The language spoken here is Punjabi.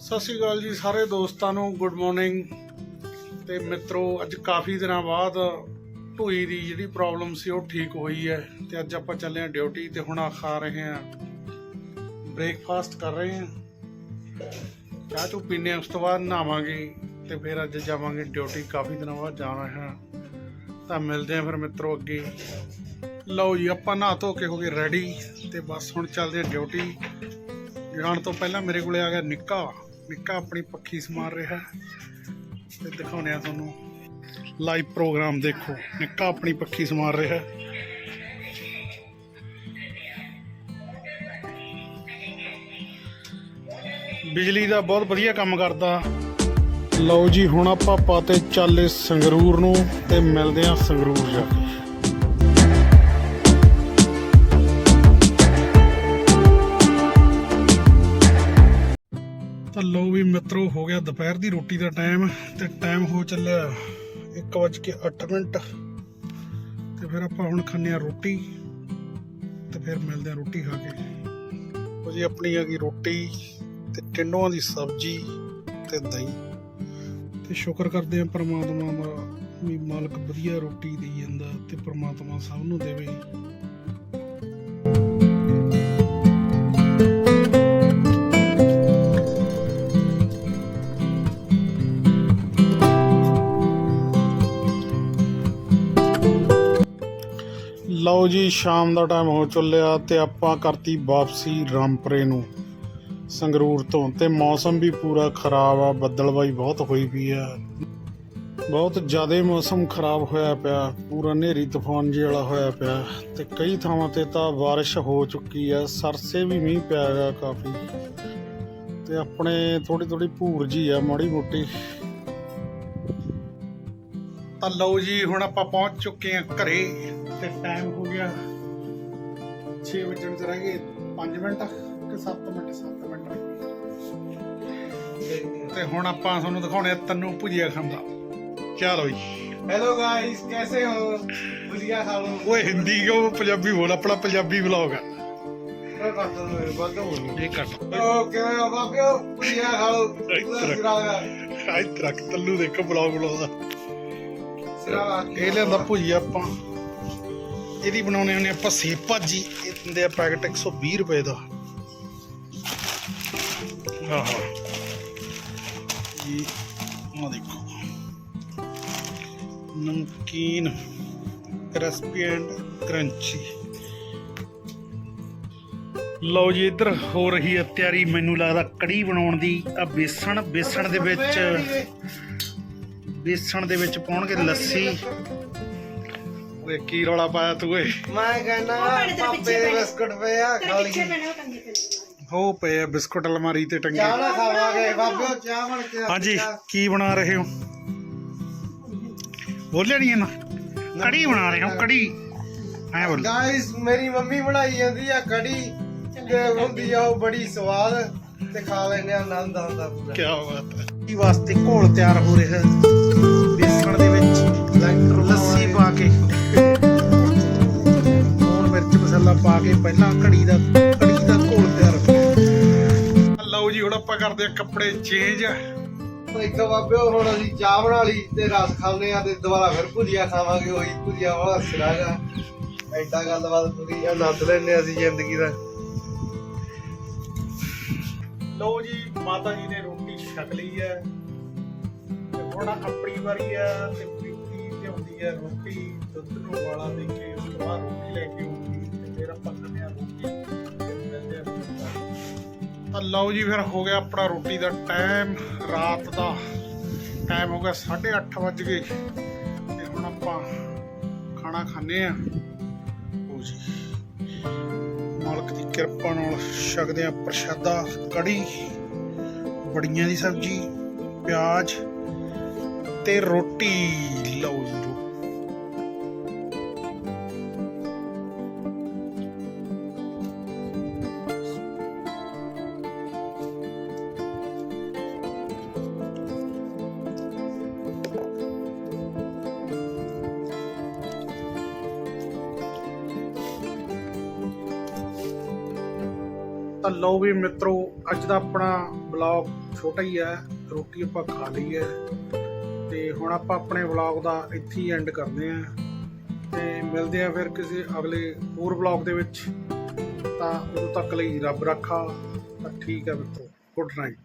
ਸਤਿ ਸ਼੍ਰੀ ਅਕਾਲ ਜੀ ਸਾਰੇ ਦੋਸਤਾਂ ਨੂੰ ਗੁੱਡ ਮਾਰਨਿੰਗ ਤੇ ਮਿੱਤਰੋ, ਅੱਜ ਕਾਫੀ ਦਿਨਾਂ ਬਾਅਦ ਢੋਈ ਦੀ ਜਿਹੜੀ ਪ੍ਰੋਬਲਮ ਸੀ, ਉਹ ਠੀਕ ਹੋਈ ਹੈ। ਤੇ ਅੱਜ ਆਪਾਂ ਚੱਲੇ ਹਾਂ ਡਿਊਟੀ ਤੇ ਹੁਣ ਆ ਖਾ ਰਹੇ ਹਾਂ ਬ੍ਰੇਕਫਾਸਟ ਕਰ ਰਹੇ ਹਾਂ। ਚਾਹ ਚੂ ਪੀਨੇ ਉਸ ਤੋਂ ਬਾਅਦ ਨਹਾਵਾਂਗੇ ਤੇ ਫਿਰ ਅੱਜ ਜਾਵਾਂਗੇ ਡਿਊਟੀ। ਕਾਫੀ ਦਿਨਾਂ ਬਾਅਦ ਜਾ ਰਹੇ ਹਾਂ। ਤਾਂ ਮਿਲਦੇ ਹਾਂ ਫਿਰ ਮਿੱਤਰੋ ਅੱਗੇ। ਲਓ ਜੀ, ਆਪਾਂ ਨਹਾ ਧੋ ਕੇ ਹੋ ਗਏ ਰੈਡੀ ਤੇ ਬਸ ਹੁਣ ਚੱਲਦੇ ਹਾਂ ਡਿਊਟੀ। ਜਾਣ ਤੋਂ ਪਹਿਲਾਂ ਮੇਰੇ ਕੋਲੇ ਆ ਗਿਆ ਨਿੱਕਾ। ਨਿੱਕਾ ਆਪਣੀ ਪੱਖੀ ਸਮਾਰ ਰਿਹਾ। ਤੇ ਦਿਖਾਉਂਦੇ ਆ ਤੁਹਾਨੂੰ। ਲਾਈਵ ਪ੍ਰੋਗਰਾਮ ਦੇਖੋ। ਨਿੱਕਾ ਆਪਣੀ ਪੱਖੀ ਸਮਾਰ ਰਿਹਾ। ਬਿਜਲੀ ਦਾ ਬਹੁਤ ਵਧੀਆ ਕੰਮ ਕਰਦਾ। ਲਓ ਜੀ, ਹੁਣ ਆਪਾਂ ਪਾਤੇ ਚੱਲੇ ਸੰਗਰੂਰ ਨੂੰ ਤੇ ਮਿਲਦੇ ਆ ਸੰਗਰੂਰ ਜਾ ਕੇ। ਤਾਂ ਲੋ ਵੀ ਮਿੱਤਰੋ, ਹੋ ਗਿਆ ਦੁਪਹਿਰ ਦੀ ਰੋਟੀ ਦਾ ਟਾਈਮ ਤੇ ਟਾਈਮ ਹੋ ਚੱਲਿਆ 1:08 ਮਿੰਟ। ਤੇ ਫਿਰ ਆਪਾਂ ਹੁਣ ਖਾਂਦੇ ਆ ਰੋਟੀ ਤੇ ਫਿਰ ਮਿਲਦੇ ਆ ਰੋਟੀ ਖਾ ਕੇ। ਉਹ ਜੀ, ਆਪਣੀ ਆ ਗਈ ਰੋਟੀ ਤੇ ਟਿੰਡੋਆਂ ਦੀ ਸਬਜ਼ੀ ਤੇ ਦਹੀਂ। ਤੇ ਸ਼ੁਕਰ ਕਰਦੇ ਆ ਪਰਮਾਤਮਾ ਦਾ ਵੀ ਮਾਲਕ ਵਧੀਆ ਰੋਟੀ ਦੇਈ ਜਾਂਦਾ ਤੇ ਪਰਮਾਤਮਾ ਸਭ ਨੂੰ ਦੇਵੇ। ਲਓ ਜੀ, ਸ਼ਾਮ ਦਾ ਟਾਈਮ ਹੋ ਚੱਲਿਆ ਤੇ ਆਪਾਂ ਕਰਤੀ ਵਾਪਸੀ ਰਾਮਪੁਰੇ ਨੂੰ ਸੰਗਰੂਰ ਤੋਂ ਤੇ ਮੌਸਮ ਵੀ ਪੂਰਾ ਖਰਾਬ ਆ ਬੱਦਲਬਾਈ ਬਹੁਤ ਹੋਈ ਪਈ ਆ। ਬਹੁਤ ਜ਼ਿਆਦਾ ਮੌਸਮ ਖਰਾਬ ਹੋਇਆ ਪਿਆ, ਪੂਰਾ ਹਨੇਰੀ ਤੂਫਾਨ ਜਿਹੀ ਵਾਲਾ ਹੋਇਆ ਪਿਆ ਤੇ ਕਈ ਥਾਵਾਂ ਤੇ ਤਾਂ ਬਾਰਿਸ਼ ਹੋ ਚੁੱਕੀ ਆ, ਸਰਸੇ ਵੀ ਮੀਂਹ ਪਿਆ ਹੈਗਾ ਕਾਫੀ ਤੇ ਆਪਣੇ ਥੋੜੀ ਥੋੜੀ ਭੂਰ ਜੀ ਆ ਮਾੜੀ ਮੋਟੀ ਤਾਂ ਲਓ ਜੀ ਹੁਣ ਆਪਾਂ ਪਹੁੰਚ ਚੁੱਕੇ ਹਾਂ ਘਰੇ ਤੇ ਟਾਈਮ ਹੋ ਗਿਆ 6 ਵਜਣ ਤੇ ਰਹਿ 5 ਮਿੰਟ ਕਿ 7 ਮਿੰਟ 7 ਮਿੰਟ? ਤੇ ਹੁਣ ਆਪਾਂ ਤੁਹਾਨੂੰ ਦਿਖਾਉਣੇ ਤੰਨੂ ਭੁਜੀਆ ਖਾਂਦਾ ਚਲੋ ਜੀ ਹੈਲੋ ਗਾਇਸ ਕੈਸੇ ਹੋ? ਭੁਜੀਆ ਖਾ ਓਏ ਹਿੰਦੀ ਕਿਉਂ ਪੰਜਾਬੀ ਬੋਲ? ਆਪਣਾ ਪੰਜਾਬੀ ਵਲੌਗ ਆ। ਇਹ ਕੱਟ ਓ ਕਿਵੇਂ ਹੋ ਬਾਪਿਓ ਭੁਜੀਆ ਖਾ ਲਓ ਇਤਰਾ ਤੱਲੂ ਦੇਖੋ ਬਲੌਗ ਬਲੌਗ ਇਹ ਲਿਆਂਦਾ ਭੁਜੀਆ ਆਪਾਂ। ਇਹਦੀ ਬਣਾਉਣੇ ਹੁੰਦੇ ਆਪਾਂ ਸੇਬ ਭਾਜੀ। ਇਹ ਦਿੰਦੇ ਆ ਪੈਕਟ 120 ਰੁਪਏ ਦਾ। ਆਹਾ। ਇਹ ਆ ਦੇਖੋ। ਨਮਕੀਨ, ਕ੍ਰਿਸਪੀ ਐਂਡ ਕਰੰਚੀ। ਲਓ ਜੀ, ਇੱਧਰ ਹੋ ਰਹੀ ਹੈ ਤਿਆਰੀ। ਮੈਨੂੰ ਲੱਗਦਾ ਕੜੀ ਬਣਾਉਣ ਦੀ ਆ ਬੇਸਣ। ਬੇਸਣ ਦੇ ਵਿੱਚ ਬੇਸਣ ਦੇ ਵਿੱਚ ਪਾਉਣਗੇ ਲੱਸੀ। ਓਏ ਕੀ ਰੌਲਾ ਪਾਇਆ ਤੂੰ ਓਏ? ਮੈਂ ਕਹਿੰਦਾ ਪਾਪੇ ਦੇ ਬਿਸਕੁਟ ਪਏ ਹੋ ਪਏ ਆ ਅਲਮਾਰੀ ਤੇ ਟੰਗੇ। ਚਾਹ ਨਾ ਖਾਵਾਂਗੇ ਬਾਬਿਓ ਚਾਹ ਬਣ ਕੇ ਹਾਂਜੀ ਕੀ ਬਣਾ ਰਹੇ ਹੋ? ਬੋਲਿਆ ਨਹੀਂ ਇਹਨਾਂ। ਕੜੀ ਬਣਾ ਰਹੇ ਹੋ ਕੜੀ। ਐ ਬੋਲ। ਗਾਇਸ ਮੇਰੀ ਮੰਮੀ ਬਣਾਈ ਜਾਂਦੀ ਆ ਕੜੀ ਤੇ ਹੁੰਦੀ ਆ ਉਹ ਬੜੀ ਸਵਾਦ ਤੇ ਖਾ ਲੈਨੇ ਆ ਆਨੰਦ ਆਉਂਦਾ ਪੂਰਾ। ਕੀ ਬਾਤ ਹੈ। ਕੀ ਵਾਸਤੇ ਘੋਲ ਤਿਆਰ ਹੋ ਰਿਹਾ ਬੇਸਣ ਦੇ ਵਿੱਚ ਲੱਸੀ ਪਾ ਕੇ। ਲੂਣ ਮਿਰਚ ਮਸਾਲਾ ਪਾ ਕੇ ਪਹਿਲਾਂ ਕੜੀ ਦਾ ਕੜੀ ਦਾ ਘੋਲ ਤਿਆਰ ਲਓ ਜੀ ਹੁਣ ਆਪਾਂ ਕਰਦੇ ਆ ਕੱਪੜੇ ਚੇਂਜ ਇੱਕ ਬਾਬਿਓ ਹੁਣ ਅਸੀਂ ਚਾਹ ਬਣਾ ਲਈ ਤੇ ਰਸ ਖਾਣੇ ਆ ਤੇ ਦੁਬਾਰਾ ਫਿਰ ਭੁਜੀਆ ਖਾਵਾਂਗੇ ਉਹੀ। ਭੁਜੀਆ ਵਾਲਾ ਸਿਰਾਗਾ ਐਡਾ ਗੱਲਬਾਤ ਪੂਰੀ ਆਨੰਦ ਲੈਣੇ ਅਸੀਂ ਜ਼ਿੰਦਗੀ ਦਾ। ਲਓ ਜੀ ਮਾਤਾ ਜੀ ਨੇ ਰੋਟੀ ਛਕ ਲਈ ਹੈ। ਹੁਣ ਆਪਣੀ ਵਾਰੀ ਹੈ ਤੇ ਪ੍ਰੀਤੀ ਲਿਆਉਂਦੀ ਹੈ ਰੋਟੀ, ਦੁੱਧ ਨੂੰ ਵਾਲਾ ਦੇ ਕੇ ਉਸ ਤੋਂ ਬਾਅਦ ਰੋਟੀ ਲੈ ਕੇ ਆਉਂਦੀ ਤੇ ਫਿਰ ਆਪਾਂ ਖਾਂਦੇ ਹਾਂ ਰੋਟੀ ਤਾਂ ਲਓ ਜੀ ਫਿਰ ਹੋ ਗਿਆ ਆਪਣਾ ਰੋਟੀ ਦਾ ਟਾਈਮ ਰਾਤ ਦਾ ਟਾਈਮ ਹੋ ਗਿਆ 8:30 ਵੱਜ ਗਏ ਤੇ ਹੁਣ ਆਪਾਂ ਖਾਣਾ ਖਾਂਦੇ ਆ ਲਓ ਜੀ, ਮਾਲਕ ਦੀ ਕਿਰਪਾ ਨਾਲ ਛਕਦੇ ਆ ਪ੍ਰਸ਼ਾਦਾ ਕੜੀ ਬੜੀਆਂ ਦੀ ਸਬਜ਼ੀ, ਪਿਆਜ਼ ਤੇ ਰੋਟੀ। ਲਓ ਜੀ ਤਾਂ ਲਓ ਵੀ ਮਿੱਤਰੋ, ਅੱਜ ਦਾ ਆਪਣਾ ਬਲੌਗ ਛੋਟਾ ਹੀ ਹੈ, ਰੋਟੀ ਆਪਾਂ ਖਾ ਲਈ ਹੈ ਤੇ ਹੁਣ ਆਪਾਂ ਆਪਣੇ ਵਲੌਗ ਦਾ ਇੱਥੇ ਹੀ ਐਂਡ ਕਰਦੇ ਹਾਂ। ਤੇ ਮਿਲਦੇ ਆ ਫਿਰ ਕਿਸੇ ਅਗਲੇ ਹੋਰ ਵਲੌਗ ਦੇ ਵਿੱਚ। ਤਾਂ ਉਦੋਂ ਤੱਕ ਲਈ ਰੱਬ ਰੱਖਾ। ਠੀਕ ਹੈ ਮਿੱਤਰੋ ਗੁੱਡ ਨਾਈਟ